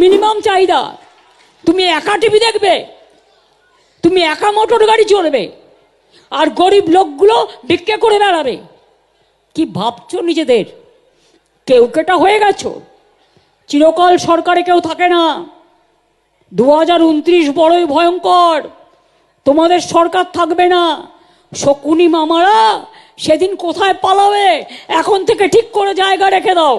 Minimum চাহিদা। তুমি একা টিভি দেখবে, তুমি একা মোটর গাড়ি চলবে আর গরিব লোকগুলো ভিক্ষে করে বেড়াবে। কি ভাবছ নিজেদের? কেউ কেটা হয়ে গেছো? চিরকাল সরকারে কেউ থাকে না। দু হাজার উনত্রিশ বড়ই ভয়ঙ্কর। তোমাদের সরকার থাকবে না। শকুনি মামারা সেদিন কোথায় পালাবে, এখন থেকে ঠিক করে জায়গা রেখে দাও।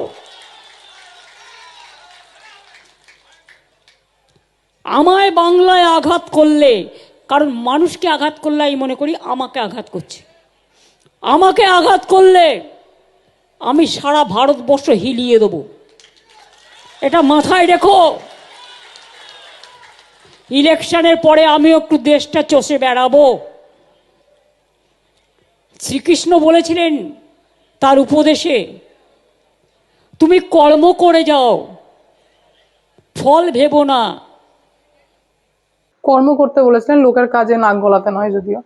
আমায় বাংলায় আঘাত করলে, কারণ মানুষকে আঘাত করলে আমি মনে করি আমাকে আঘাত করছে। আমাকে আঘাত করলে আমি সারা ভারতবর্ষ হিলিয়ে দেবো। এটা মাথায় রেখো। ইলেকশনের পরে আমিও একটু দেশটা চষে বেড়াবো। শ্রীকৃষ্ণ বলেছিলেন তার উপদেশে, তুমি কর্ম করে যাও, ফল ভেবো না কর্ম করতে বলেছিলেন, লোকের কাজে নাক গলাতে নয় যদিও।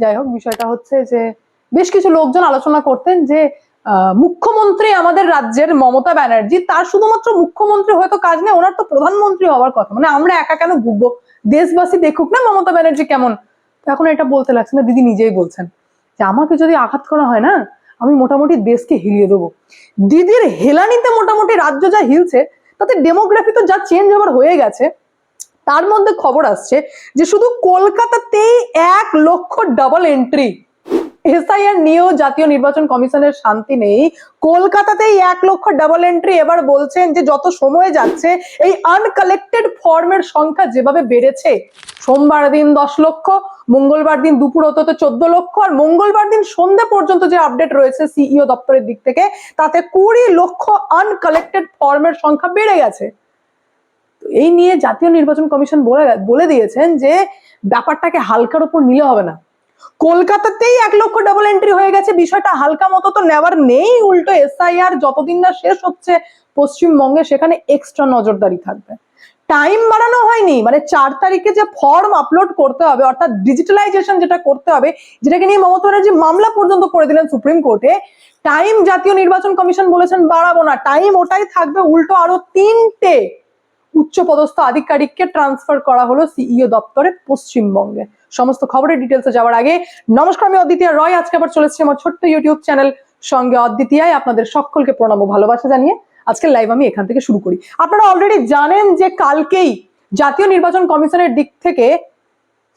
যাই হোক, বিষয়টা হচ্ছে যে বেশ কিছু লোকজন আলোচনা করতেন যে মুখ্যমন্ত্রী আমাদের রাজ্যের মমতা ব্যানার্জি, তার শুধুমাত্র মুখ্যমন্ত্রী হয়তো কাজ নেই, ওনার তো প্রধানমন্ত্রী হওয়ার কথা। মানে আমরা একা কেন ভুগবো দেশবাসী দেখুক না মমতা ব্যানার্জি কেমন। এখন এটা বলতে লাগছে না, দিদি নিজেই বলছেন। যে আমাকে যদি আঘাত করা হয় না, আমি মোটামুটি দেশকে হিলিয়ে দেবো। দিদির হেলানিতে মোটামুটি রাজ্য যা হিলছে, তাতে ডেমোগ্রাফি তো যা চেঞ্জ হবার হয়ে গেছে তার মধ্যে খবর আসছে যে শুধু কলকাতাতেই এক লক্ষ ডাবল এন্ট্রি এসআইআর নিয়েও জাতীয় নির্বাচন কমিশনের শান্তি নেই। কলকাতাতেই এক লক্ষ ডাবল এন্ট্রি এবার বলছেন যে যত সময় যাচ্ছে, এই আনকালেক্টেড ফর্মের সংখ্যা যেভাবে বেড়েছে, সোমবার দিন দশ লক্ষ, মঙ্গলবার দিন দুপুর অত চোদ্দ লক্ষ, আর মঙ্গলবার দিন সন্ধ্যা পর্যন্ত যে আপডেট রয়েছে সিইও দপ্তরের দিক থেকে, তাতে কুড়ি লক্ষ আনকালেক্টেড ফর্মের সংখ্যা বেড়ে গেছে। এই নিয়ে জাতীয় নির্বাচন কমিশন বলে বলে দিয়েছেন যে ব্যাপারটাকে হালকার উপর নিলে হবে না। কলকাতাতেই এক লক্ষ ডাবল এন্ট্রি হয়ে গেছে। বিষয়টা হালকা মতো তো নেওয়ার নেই। উল্টো এসআইআর যতদিন না শেষ হচ্ছে পশ্চিমবঙ্গে, সেখানে এক্সট্রা নজরদারি থাকবে। টাইম বাড়ানো হয়নি। মানে চার তারিখে যে ফর্ম আপলোড করতে হবে, অর্থাৎ ডিজিটালাইজেশন যেটা করতে হবে, যেটাকে নিয়ে মমতা ব্যানার্জি মামলা পর্যন্ত করে দিলেন সুপ্রিম কোর্টে টাইম জাতীয় নির্বাচন কমিশন বলেছেন বাড়াবো না। টাইম ওটাই থাকবে। উল্টো আরও তিনটে উচ্চপদস্থ আধিকারিককে ট্রান্সফার করা হলো সিইও দপ্তরে পশ্চিমবঙ্গে। সমস্ত খবরের ডিটেলসে যাওয়ার আগে নমস্কার, আমি অদ্বিতীয় রয়। আজকে আবার চলেছি আমার ছোট্ট ইউটিউব চ্যানেল সঙ্গে অদ্বিতীয় আপনাদের সকলকে প্রণাম ও ভালোবাসা জানিয়ে আজকে লাইভ আমি এখান থেকে শুরু করি। আপনারা অলরেডি জানেন যে কালকেই জাতীয় নির্বাচন কমিশনের দিক থেকে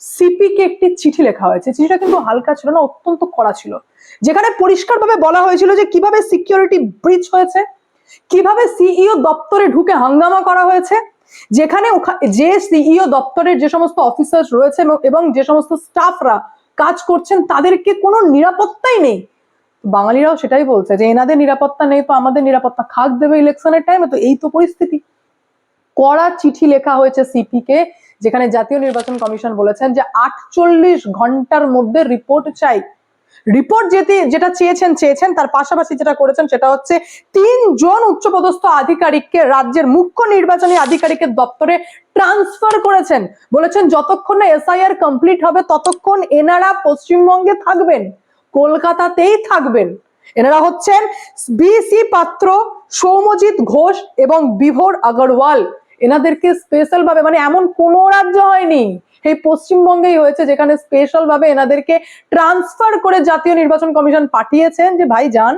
সিপিকে একটি চিঠি লেখা হয়েছে। চিঠিটা কিন্তু হালকা ছিল না, অত্যন্ত কড়া ছিল। যেখানে পরিষ্কারভাবে বলা হয়েছিল যে কীভাবে সিকিউরিটি ব্রিচ হয়েছে কীভাবে সিইও দপ্তরে ঢুকে হাঙ্গামা করা হয়েছে? যেখানে যে সিইও দপ্তরের যে সমস্ত অফিসার রয়েছে এবং- এবং যে সমস্ত স্টাফরা কাজ করছেন, তাদেরকে কোনো নিরাপত্তাই নেই। বাঙালিরাও সেটাই বলছে যে, এনাদের নিরাপত্তা নেই তো আমাদের নিরাপত্তা খাক দেবে ইলেকশনের টাইমে তো এই তো পরিস্থিতি। কড়া চিঠি লেখা হয়েছে সিপি কে যেখানে জাতীয় নির্বাচন কমিশন বলেছেন যে, আটচল্লিশ ঘণ্টার মধ্যে রিপোর্ট চাই। রিপোর্ট যেতে যেটা চেয়েছেন চেয়েছেন, তার পাশাপাশি যেটা করেছেন সেটা হচ্ছে তিনজন উচ্চপদস্থ আধিকারিককে রাজ্যের মুখ্য নির্বাচনী আধিকারিকের দপ্তরে ট্রান্সফার করেছেন। বলেছেন, যতক্ষণ না এসআইআর কমপ্লিট হবে, ততক্ষণ এনারা পশ্চিমবঙ্গে থাকবেন। কলকাতাতেই থাকবেন। এনারা হচ্ছেন বিসি পাত্র সৌমজিৎ ঘোষ এবং বিভোর আগরওয়াল। এনাদেরকে স্পেশাল ভাবে মানে এমন কোনো রাজ্য হয়নি। এই পশ্চিমবঙ্গেই হয়েছে, যেখানে স্পেশাল ভাবে এনাদেরকে ট্রান্সফার করে জাতীয় নির্বাচন কমিশন পাঠিয়েছেন যে, ভাই, যান,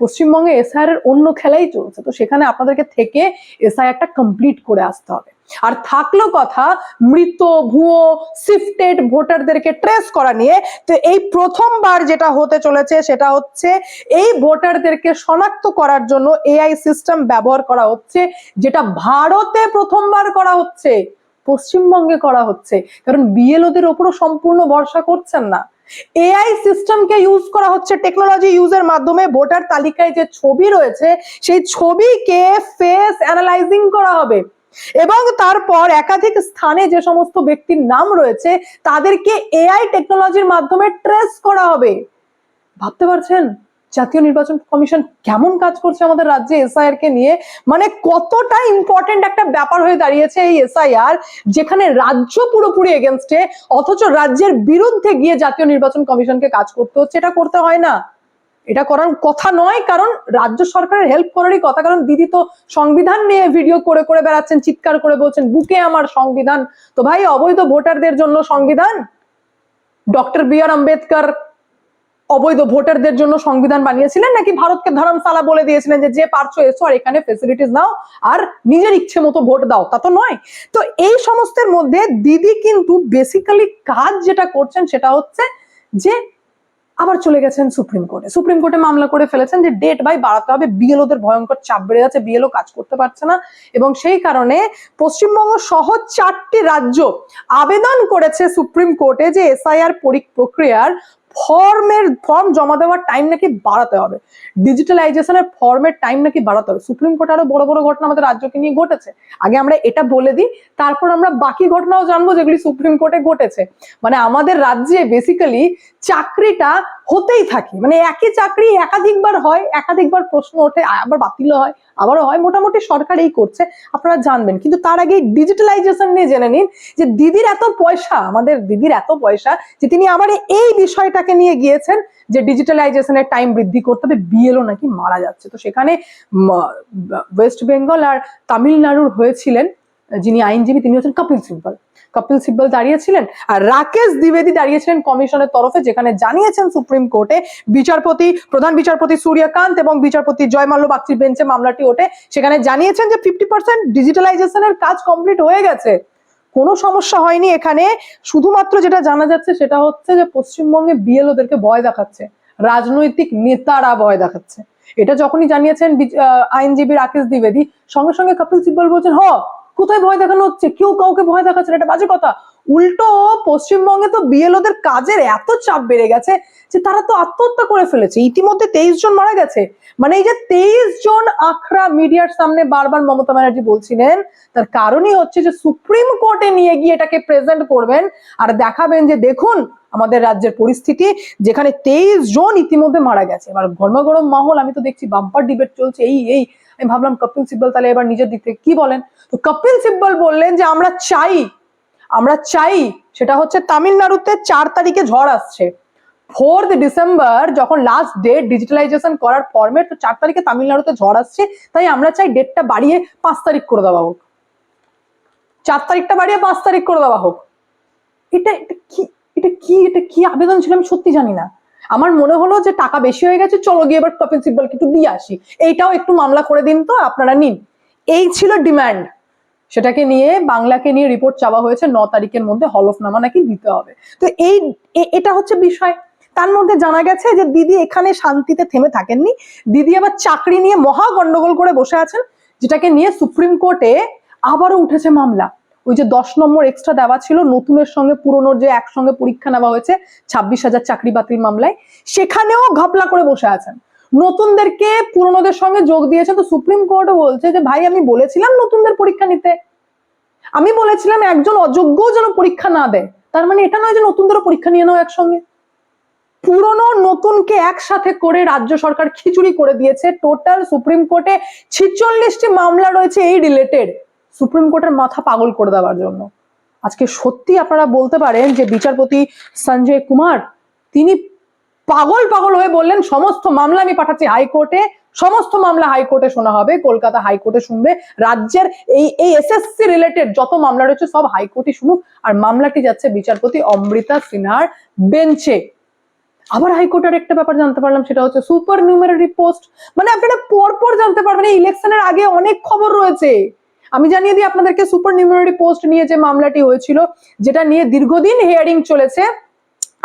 পশ্চিমবঙ্গে এসআইআর এর অন্য খেলাই চলছে, তো সেখানে আপনাদেরকে থেকে এসআইআরটা কমপ্লিট করে আসতে হবে। আর থাকল কথা মৃত, ভুয়ো শিফটেড ভোটারদেরকে ট্রেস করা নিয়ে তো এই প্রথমবার যেটা হতে চলেছে সেটা হচ্ছে এই ভোটারদেরকে শনাক্ত করার জন্য এআই সিস্টেম ব্যবহার করা হচ্ছে, যেটা ভারতে প্রথমবার করা হচ্ছে। পশ্চিমবঙ্গে করা হচ্ছে। কারণ বিএলওদের ওপরও সম্পূর্ণ ভরসা করছেন না। এআই সিস্টেমকে ইউজ করা হচ্ছে টেকনোলজি ইউজের মাধ্যমে। ভোটার তালিকায় যে ছবি রয়েছে, সেই ছবিকে ফেস অ্যানালাইজিং করা হবে। এবং তারপর একাধিক স্থানে যে সমস্ত ব্যক্তির নাম রয়েছে, তাদেরকে এআই টেকনোলজির মাধ্যমে ট্রেস করা হবে। ভাবতে পারছেন? জাতীয় নির্বাচন কমিশন কেমন কাজ করছে আমাদের রাজ্যে এসআইআর কে নিয়ে? মানে কতটা ইম্পর্টেন্ট একটা ব্যাপার হয়ে দাঁড়িয়েছে এই এসআইআর যেখানে রাজ্য পুরোপুরি এগেনস্টে অথচ রাজ্যের বিরুদ্ধে গিয়ে জাতীয় নির্বাচন কমিশনকে কাজ করতে হচ্ছে, এটা করতে হয় না। এটা করার কথা নয়, কারণ রাজ্য সরকারের হেল্প করারই কথা। কারণ দিদি তো সংবিধান নিয়ে ভিডিও করে করে বেড়াচ্ছেন, চিৎকার করে বলছেন, বুকে আমার সংবিধান। তো ভাই, অবৈধ ভোটারদের জন্য সংবিধান? ডক্টর বি আর আম্বেদকর অবৈধ ভোটারদের জন্য সংবিধান বানিয়েছিলেন নাকি ভারতকে ধর্মশালা বলে দিয়েছিলেন যে যে পারছ এসো, আর এখানে ফেসিলিটিস নাও, আর নিজের ইচ্ছে মতো ভোট দাও। তা তো নয়। তো এই সমস্তের মধ্যে দিদি কিন্তু বেসিক্যালি কাজ যেটা করছেন সেটা হচ্ছে যে আবার চলে গেছেন সুপ্রিম কোর্টে। সুপ্রিম কোর্টে মামলা করে ফেলেছেন যে ডেট বাই বাড়াতে হবে। বিএলওদের ভয়ঙ্কর চাপ বেড়ে যাচ্ছে। বিএলও কাজ করতে পারছে না। এবং সেই কারণে পশ্চিমবঙ্গ সহ চারটি রাজ্য আবেদন করেছে সুপ্রিম কোর্টে যে এসআইআর প্রক্রিয়ার ফর্মের ফর্ম জমা দেওয়ার টাইম নাকি বাড়াতে হবে। ডিজিটালাইজেশনের ফর্মের টাইম নাকি বাড়াতে হবে। সুপ্রিম কোর্টে আরও বড় বড় ঘটনা আমাদের রাজ্যকে নিয়ে ঘটেছে। আগে আমরা এটা বলে দিই, তারপর আমরা বাকি ঘটনাও জানব যেগুলি সুপ্রিম কোর্টে ঘটেছে। মানে আমাদের রাজ্যে বেসিক্যালি চাকরিটা হতেই থাকে। মানে একই চাকরি একাধিকবার হয়, একাধিকবার প্রশ্ন ওঠে, আবার বাতিলও হয়, আবারও হয়। মোটামুটি সরকার এই করছে, আপনারা জানবেন। কিন্তু তার আগে ডিজিটালাইজেশন নিয়ে জেনে নিন যে দিদির এত পয়সা, আমাদের দিদির এত পয়সা যে তিনি আবার এই বিষয়টাকে নিয়ে গিয়েছেন যে ডিজিটালাইজেশনের টাইম বৃদ্ধি করতে হবে বিএলও নাকি মারা যাচ্ছে। তো সেখানে ওয়েস্ট বেঙ্গল আর তামিলনাড়ুর হয়েছিলেন যিনি আইনজীবী, তিনি হচ্ছেন কপিল সিব্বল কপিল সিব্বল দাঁড়িয়েছিলেন আর রাকেশ দ্বিবেদী দাঁড়িয়েছিলেন কমিশনের তরফে, যেখানে জানিয়েছেন সুপ্রিম কোর্টে বিচারপতি, প্রধান বিচারপতি সূর্যকান্ত এবং বিচারপতি জয়মাল্য বাগচির বেঞ্চে মামলাটি ওঠে। সেখানে জানিয়েছেন যে ফিফটি পার্সেন্ট ডিজিটালাইজেশনের কাজ কমপ্লিট হয়ে গেছে। কোনো সমস্যা হয়নি এখানে। শুধুমাত্র যেটা জানা যাচ্ছে সেটা হচ্ছে যে পশ্চিমবঙ্গে বিএলওদেরকে ভয় দেখাচ্ছে। রাজনৈতিক নেতারা ভয় দেখাচ্ছে। এটা যখনই জানিয়েছেন আইনজীবী রাকেশ দ্বিবেদী, সঙ্গে সঙ্গে কপিল সিব্বল বলছেন, হ কোথায় ভয় দেখানো হচ্ছে? কেউ কাউকে ভয় দেখাচ্ছে এটা বাজে কথা। উল্টো পশ্চিমবঙ্গে তো বিএলওদের কাজের এত চাপ বেড়ে গেছে যে তারা তো আত্মহত্যা করে ফেলেছে। ইতিমধ্যে তেইশ জন মারা গেছে। মানে এই যে তেইশ জন আখড়া মিডিয়ার সামনে বারবার মমতা ব্যানার্জি বলছিলেন, তার কারণই হচ্ছে যে সুপ্রিম কোর্টে নিয়ে গিয়ে এটাকে প্রেজেন্ট করবেন আর দেখাবেন যে দেখুন আমাদের রাজ্যের পরিস্থিতি, যেখানে তেইশ জন ইতিমধ্যে মারা গেছে। এবার গরমাগরম মহল, আমি তো দেখছি বাম্পার ডিবেট চলছে, এই এই। আমি ভাবলাম কপিল সিব্বল তাহলে এবার নিজের দিক থেকে কি বলেন? তো কপিল সিব্বল বললেন যে, আমরা চাই আমরা চাই, সেটা হচ্ছে তামিলনাড়ুতে চার তারিখে ঝড় আসছে। ফোর্থ ডিসেম্বর যখন লাস্ট ডেট ডিজিটালাইজেশন করার ফর্মেট তো চার তারিখে তামিলনাড়ুতে ঝড় আসছে, তাই আমরা চাই ডেটটা বাড়িয়ে পাঁচ তারিখ করে দেওয়া হোক। চার তারিখটা বাড়িয়ে পাঁচ তারিখ করে দেওয়া হোক। এটা এটা কি এটা কি এটা কি আবেদন ছিল আমি সত্যি জানি না। আমার মনে হলো যে টাকা বেশি হয়ে গেছে, চলো গিয়ে এবার কপিল সিব্বলকে একটু দিয়ে আসি। এইটাও একটু মামলা করে দিন তো, আপনারা নিন। এই ছিল ডিমান্ড সেটাকে নিয়ে, বাংলাকে নিয়ে রিপোর্ট চাওয়া হয়েছে, ন তারিখের মধ্যে হলফনামা নাকি দিতে হবে। তো এই এটা হচ্ছে বিষয়। তার মধ্যে জানা গেছে যে দিদি এখানে শান্তিতে থেমে থাকেননি। দিদি আবার চাকরি নিয়ে মহা গন্ডগোল করে বসে আছেন, যেটাকে নিয়ে সুপ্রিম কোর্টে আবারও উঠেছে মামলা। ওই যে দশ নম্বর এক্সট্রা দেওয়া ছিল, নতুনের সঙ্গে পুরনোর যে একসঙ্গে পরীক্ষা নেওয়া হয়েছে, ছাব্বিশ হাজার চাকরি বাতিল মামলায়, সেখানেও ঘাপলা করে বসে আছেন। নতুনদেরকে পুরনোদের সঙ্গে যোগ দিয়েছে তো সুপ্রিম কোর্টও বলছে যে, ভাই, আমি বলেছিলাম নতুনদের পরীক্ষা নিতে। আমি বলেছিলাম একজন অযোগ্য যেন পরীক্ষা না দেয়। তার মানে এটা নয় যে নতুনদেরও পরীক্ষা নিয়ে নাও একসঙ্গে। পুরনো নতুনকে একসাথে করে রাজ্য সরকার খিচুড়ি করে দিয়েছে। টোটাল সুপ্রিম কোর্টে ছিচল্লিশটি মামলা রয়েছে এই রিলেটেড সুপ্রিম কোর্টের মাথা পাগল করে দেওয়ার জন্য। আজকে সত্যি আপনারা বলতে পারেন যে বিচারপতি সঞ্জয় কুমার, তিনি পাগল পাগল হয়ে বললেন, সমস্ত মামলা আমি পাঠাচ্ছি হাইকোর্টে, সমস্ত মামলা হাইকোর্টে শোনা হবে, কলকাতা হাইকোর্টে শুনবে, রাজ্যের এই এই এসএসসি রিলেটেড যত মামলা রয়েছে সব হাইকোর্টে শুনুক। আর মামলাটি যাচ্ছে বিচারপতি অমৃতা সিনহার বেঞ্চে। আবার হাইকোর্টের একটা ব্যাপার জানতে পারলাম, সেটা হচ্ছে সুপার নিউমারি পোস্ট। মানে আপনারা পরপর জানতে পারবেন ইলেকশনের আগে অনেক খবর রয়েছে। আমি জানিয়ে দিই আপনাদেরকে সুপার নিউমারি পোস্ট নিয়ে যে মামলাটি হয়েছিল, যেটা নিয়ে দীর্ঘদিন হিয়ারিং চলেছে।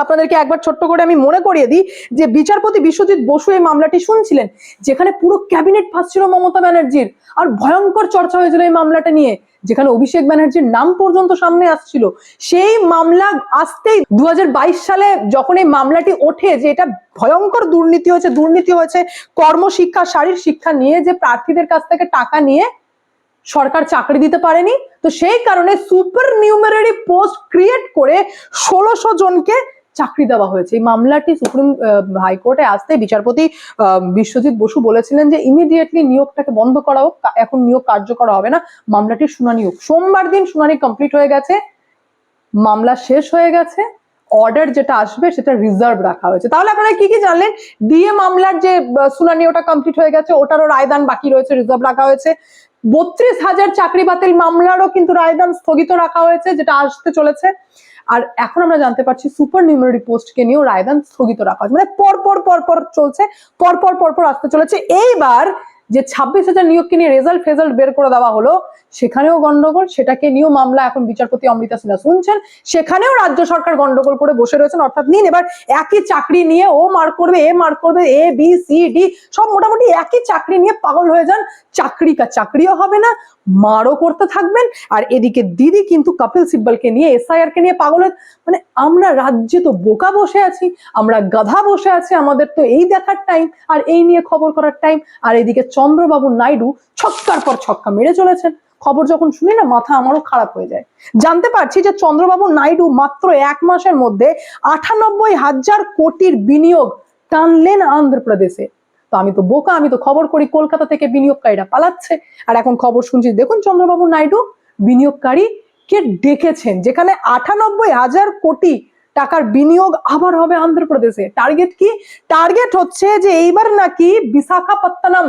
আপনাদেরকে একবার ছোট্ট করে আমি মনে করিয়ে দিই যে বিচারপতি বিশ্বজিৎ বসু এই মামলাটি শুনছিলেন, যেখানে পুরো ক্যাবিনেট ফাঁসছিল মমতা ব্যানার্জির, আর ভয়ঙ্কর চর্চা হয়েছিল এই মামলাটা নিয়ে, যেখানে অভিষেক ব্যানার্জির নাম পর্যন্ত সামনে আসছিল। সেই মামলা আসতেই দু হাজার বাইশ সালে যখন এই মামলাটি ওঠে, যে এটা ভয়ঙ্কর দুর্নীতি হয়েছে দুর্নীতি হয়েছে, কর্মশিক্ষা শারীর শিক্ষা নিয়ে যে প্রার্থীদের কাছ থেকে টাকা নিয়ে সরকার চাকরি দিতে পারেনি, তো সেই কারণে সুপার নিউমারি পোস্ট ক্রিয়েট করে ষোলোশো জনকে চাকরি দেওয়া হয়েছে। এই মামলাটি সুপ্রিম হাইকোর্টে আসতে বিচারপতি বিশ্বজিৎ বসু বলেছিলেন যে ইমিডিয়েটলি নিয়োগটাকে বন্ধ করা হোক এখন নিয়োগ কার্যকর হবে না, মামলাটির শুনানি হোক। সোমবার দিন শুনানি কমপ্লিট হয়ে গেছে, মামলা শেষ হয়ে গেছে অর্ডার যেটা আসবে সেটা রিজার্ভ রাখা হয়েছে। তাহলে আপনারা কি কি জানলেন? ডিএ মামলার যে শুনানি ওটা কমপ্লিট হয়ে গেছে, ওটারও রায়দান বাকি রয়েছে রিজার্ভ রাখা হয়েছে। বত্রিশ হাজার চাকরি বাতিল মামলারও কিন্তু রায়দান স্থগিত রাখা হয়েছে, যেটা আসতে চলেছে। আর এখন আমরা জানতে পারছি সুপার নিউমারি পোস্টকে নিয়েও রায়দান স্থগিত রাখা হয়েছে। মানে পরপর পরপর পর পর চলছে, পরপর পরপর পর পর আসতে চলেছে। এইবার যে ছাব্বিশ হাজার নিয়োগকে নিয়ে রেজাল্ট ফেজাল্ট বের করে দেওয়া হলো সেখানেও গন্ডগোল, সেটাকে নিয়েও মামলা এখন বিচারপতি অমৃতা সিনহা শুনছেন। সেখানেও রাজ্য সরকার গন্ডগোল করে বসে রয়েছেন। অর্থাৎ নিন, এবার একই চাকরি নিয়ে ও মার্ক করবে, এ মার্ক করবে, এ, বি, সি, ডি, সব মোটামুটি একই চাকরি নিয়ে পাগল হয়ে যান। চাকরি কা চাকরিও হবে না, মারও করতে থাকবেন। আর এদিকে দিদি কিন্তু কপিল সিব্বলকে নিয়ে, এসআইআর কে নিয়ে পাগল মানে আমরা রাজ্যে তো বোকা বসে আছি, আমরা গাধা বসে আছি, আমাদের তো এই দেখার টাইম, আর এই নিয়ে খবর করার টাইম। আর এদিকে চন্দ্রবাবু নাইডু ছক্কার পর ছক্কা মেরে চলেছেন। খবর যখন শুনি না, মাথা আমারও খারাপ হয়ে যায়। জানতে পারছি যে চন্দ্রবাবু নাইডু মাত্র এক মাসের মধ্যে আটানব্বই হাজার কোটির বিনিয়োগ টানলেন আন্ধ্রপ্রদেশে। তো আমি তো বোকা, আমি তো খবর করি, কলকাতা থেকে বিনিয়োগকারীরা পালাচ্ছে। আর এখন খবর শুনছি, দেখুন চন্দ্রবাবু নাইডু বিনিয়োগকারী কে ডেকেছেন, যেখানে আটানব্বই হাজার কোটি টাকার বিনিয়োগ আবার হবে আন্ধ্রপ্রদেশে। টার্গেট কি? টার্গেট হচ্ছে যে এইবার নাকি বিশাখাপত্তনম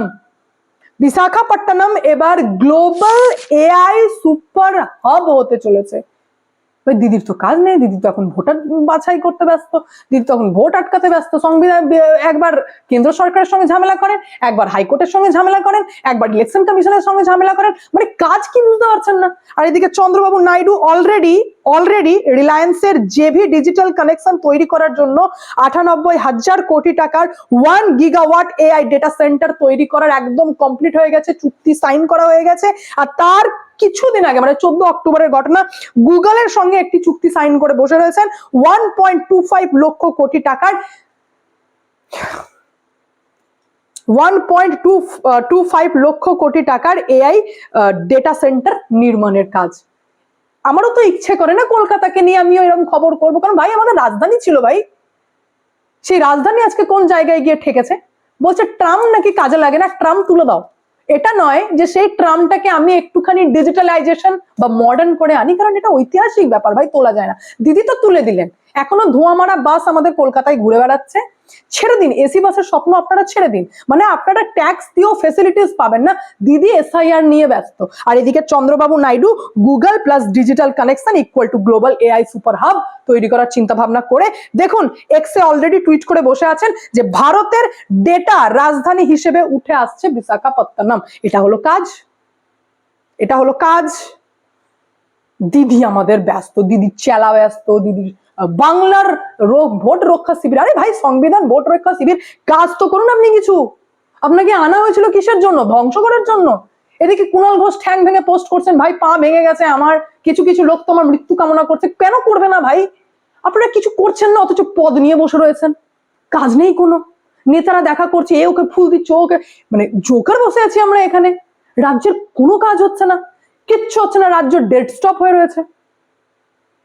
বিশাখাপট্টনম এবার গ্লোবাল এআই সুপার হাব হতে চলেছে। ওই দিদির তো কাজ নেই, দিদি তো এখন ভোটার বাছাই করতে ব্যস্ত, দিদি তো এখন ভোট আটকাতে ব্যস্ত, সংবিধান একবার কেন্দ্র সরকারের সঙ্গে ঝামেলা করেন, একবার হাইকোর্টের সঙ্গে ঝামেলা করেন, একবার ইলেকশন কমিশনের সঙ্গে ঝামেলা করেন মানে কাজ কি বুঝতে পারছেন না। আর এদিকে চন্দ্রবাবু নাইডু অলরেডি অলরেডি রিলায়েন্সের জেভি ডিজিটাল কানেকশন তৈরি করার জন্য আটানব্বই হাজার কোটি টাকার one gigawatt AI data center তৈরি করার একদম কমপ্লিট হয়ে গেছে, চুক্তি সাইন করা হয়ে গেছে, আর তার কিছুদিন আগে মানে চোদ্দ অক্টোবরের ঘটনা, গুগলের সঙ্গে একটি চুক্তি সাইন করে বসে রয়েছেন one point two five lakh crore টাকার। One point two two five lakh crore টাকার এআই ডেটা সেন্টার নির্মাণের কাজ। আমারও তো ইচ্ছে করে না কলকাতাকে নিয়ে আমিও এরকম খবর করব, কারণ ভাই আমাদের রাজধানী ছিল ভাই। সেই রাজধানী আজকে কোন জায়গায় গিয়ে ঠেকেছে? বলছে, ট্রাম নাকি কাজে লাগে না, ট্রাম তুলে দাও। এটা নয় যে সেই ট্রামটাকে আমি একটুখানি ডিজিটালাইজেশন বা মডার্ন করে আনি, কারণ এটা ঐতিহাসিক ব্যাপার, ভাই, তোলা যায় না। দিদি তো তুলে দিলেন। এখনও ধোঁয়া মারা বাস আমাদের কলকাতায় ঘুরে বেড়াচ্ছে। ছেড়ে দিন এসি বাসের স্বপ্ন আপনারা ছেড়ে দিন। মানে আপনারা ট্যাক্স দিয়েও ফেসিলিটিস পাবেন না। দিদি এসআইআর নিয়ে ব্যস্ত। আর এদিকে Chandrababu Naidu Google plus digital connection equal to global AI super hub তৈরি করার চিন্তা ভাবনা করে। দেখুন এক্সে অলরেডি টুইট করে বসে আছেন যে ভারতের ডেটা রাজধানী হিসেবে উঠে আসছে বিশাখাপত্তনম। এটা হলো কাজ। এটা হলো কাজ। দিদি আমাদের ব্যস্ত দিদি চেলা ব্যস্ত দিদি আহ, বাংলার ভোট রক্ষা শিবির। আরে ভাই, সংবিধান, ভোট রক্ষা শিবির, কাজ তো করুন আপনি কিছু। আপনাকে আনা হয়েছিল কিসের জন্য? ধ্বংস করার জন্য? এদিকে কুণাল ঘোষ ঠ্যাং ভেঙে পোস্ট করছেন, ভাই, পা ভেঙে গেছে আমার। কিছু কিছু লোক তো আমার মৃত্যু কামনা করছে। কেন করবে না ভাই? আপনারা কিছু করছেন না, অথচ পদ নিয়ে বসে রয়েছেন। কাজ নেই কোনো। নেতারা দেখা করছে, এ ওকে ফুল দিচ্ছে ওকে মানে জোকার বসে আছি আমরা এখানে। রাজ্যের কোনো কাজ হচ্ছে না। কিচ্ছু হচ্ছে না। রাজ্য ডেড স্টপ হয়ে রয়েছে।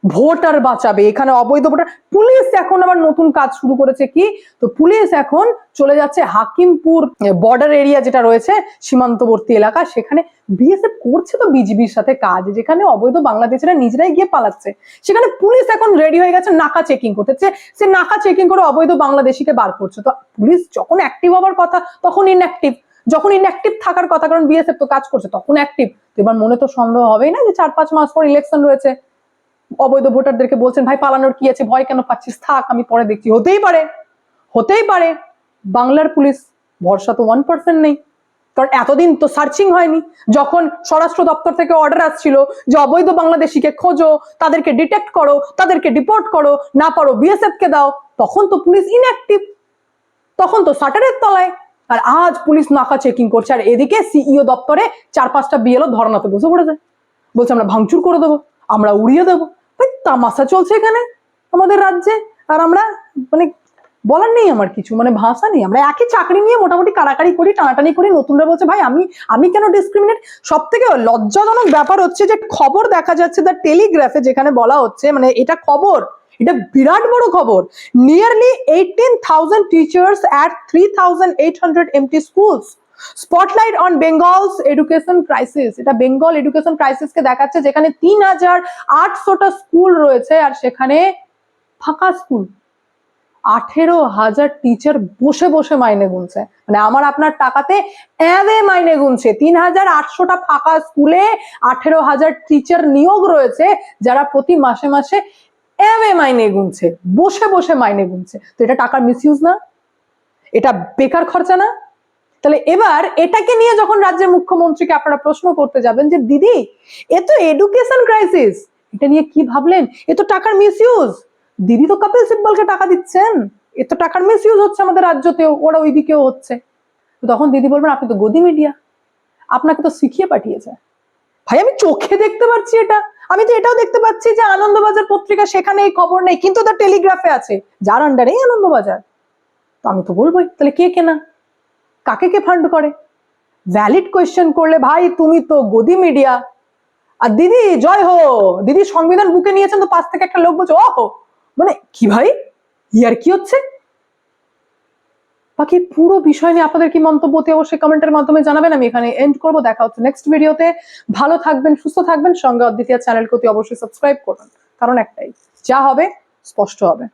ভোটার বাঁচাবে। এখানে অবৈধ ভোটার। পুলিশ এখন আবার নতুন কাজ শুরু করেছে কি? তো পুলিশ এখন চলে যাচ্ছে হাকিমপুর বর্ডার এরিয়া যেটা রয়েছে, সীমান্তবর্তী এলাকা। সেখানে বিএসএফ করছে তো বিজিবির সাথে কাজ, যেখানে অবৈধ বাংলাদেশিরা নিজেরাই গিয়ে পালাচ্ছে। সেখানে পুলিশ এখন রেডি হয়ে গেছে নাকা চেকিং করতে সে- নাকা চেকিং করে অবৈধ বাংলাদেশিকে বার করছে। তো পুলিশ যখন অ্যাক্টিভ হবার কথা, তখন ইনঅ্যাক্টিভ যখন ইনঅ্যাক্টিভ থাকার কথা, কারণ বিএসএফ তো কাজ করছে, তখন অ্যাক্টিভ তো এবার মনে তো সন্দেহ হবেই না যে চার পাঁচ মাস পর ইলেকশন রয়েছে। অবৈধ ভোটারদেরকে বলছেন, ভাই, পালানোর কি আছে? ভয় কেন পাচ্ছিস? থাক, আমি পরে দেখছি। হতেই পারে হতেই পারে, বাংলার পুলিশ ভরসা তো ওয়ান পার্সেন্ট নেই। কারণ এতদিন তো সার্চিং হয়নি। যখন স্বরাষ্ট্র দপ্তর থেকে অর্ডার আসছিল যে অবৈধ বাংলাদেশিকে খোঁজো, তাদেরকে ডিটেক্ট করো, তাদেরকে ডিপোর্ট করো, না পারো বিএসএফ কে দাও, তখন তো পুলিশ ইনঅ্যাক্টিভ তখন তো শাটারের তলায়। আর আজ পুলিশ নাকা চেকিং করছে। আর এদিকে সিইও দপ্তরে চার পাঁচটা বিএলও ধর্নাতে বসে পড়েছে। বলছে, আমরা ভাঙচুর করে দেবো, আমরা উড়িয়ে দেবো। তামাশা চলছে এখানে আমাদের রাজ্যে। আর আমরা মানে বলার নেই আমার কিছু মানে ভাষা নেই। আমরা একই চাকরি নিয়ে মোটামুটি কাড়াকাড়ি করি, টানাটানি করি। নতুনরা বলছে, ভাই, আমি আমি কেন ডিসক্রিমিনেট সব থেকে লজ্জাজনক ব্যাপার হচ্ছে যে খবর দেখা যাচ্ছে দ্য টেলিগ্রাফে যেখানে বলা হচ্ছে মানে এটা খবর, এটা বিরাট বড় খবর। Nearly eighteen thousand teachers at three thousand eight hundred empty schools spotlight on Bengal's education crisis এটা বেঙ্গল এডুকেশন ক্রাইসিসকে দেখাচ্ছে, যেখানে তিন হাজার আটশোটা স্কুল রয়েছে আর সেখানে ফাঁকা স্কুল আঠেরো হাজার টিচার বসে বসে মাইনে গুনছে। মানে আমার আপনার টাকাতে অ্যাওয়ে মাইনে গুনছে। তিন হাজার আটশোটা ফাঁকা স্কুলে আঠেরো হাজার টিচার নিয়োগ রয়েছে, যারা প্রতি মাসে মাসে অ্যাওয়ে মাইনে গুনছে। বসে বসে মাইনে গুনছে। তো এটা টাকার মিসইউজ না? এটা বেকার খরচা না? তাহলে এবার এটাকে নিয়ে যখন রাজ্যের মুখ্যমন্ত্রীকে আপনারা প্রশ্ন করতে যাবেন যে, দিদি, এ তো এডুকেশন ক্রাইসিস এটা নিয়ে কি ভাবলেন? এ তো টাকার মিসইউজ দিদি তো কপিল সিব্বলকে টাকা দিচ্ছেন। এ তো টাকার মিসইউজ হচ্ছে আমাদের রাজ্যতেও, ওরা ওইদিকেও হচ্ছে। তখন দিদি বলবেন, আপনি তো গদি মিডিয়া আপনাকে তো শিখিয়ে পাঠিয়েছে। ভাই, আমি চোখে দেখতে পাচ্ছি এটা। আমি তো এটাও দেখতে পাচ্ছি যে আনন্দবাজার পত্রিকা সেখানে এই খবর নেই, কিন্তু তার টেলিগ্রাফে আছে, যার আন্ডারেই আনন্দবাজার। তো আমি তো বলবোই, তাহলে কে কেনা? কাকে কে ফান্ড করে? ভ্যালিড কোয়েশ্চেন করলে ভাই তুমি তো গদি মিডিয়া আর দিদি, জয় হো! দিদি সংবিধান বুকে নিয়েছেন তো পাশ থেকে একটা লোক বলছে ও হো মানে কি ভাই? ইয়ার কি হচ্ছে? বাকি পুরো বিষয় নিয়ে আপনাদের কি মন্তব্য অবশ্যই কমেন্টের মাধ্যমে জানাবেন। আমি এখানে এন্ড করব। দেখা হচ্ছে নেক্সট ভিডিওতে ভালো থাকবেন, সুস্থ থাকবেন। সঙ্গে অদ্বিতীয় চ্যানেলকে অতি অবশ্যই সাবস্ক্রাইব করবেন কারণ একটাই, যা হবে, স্পষ্ট হবে।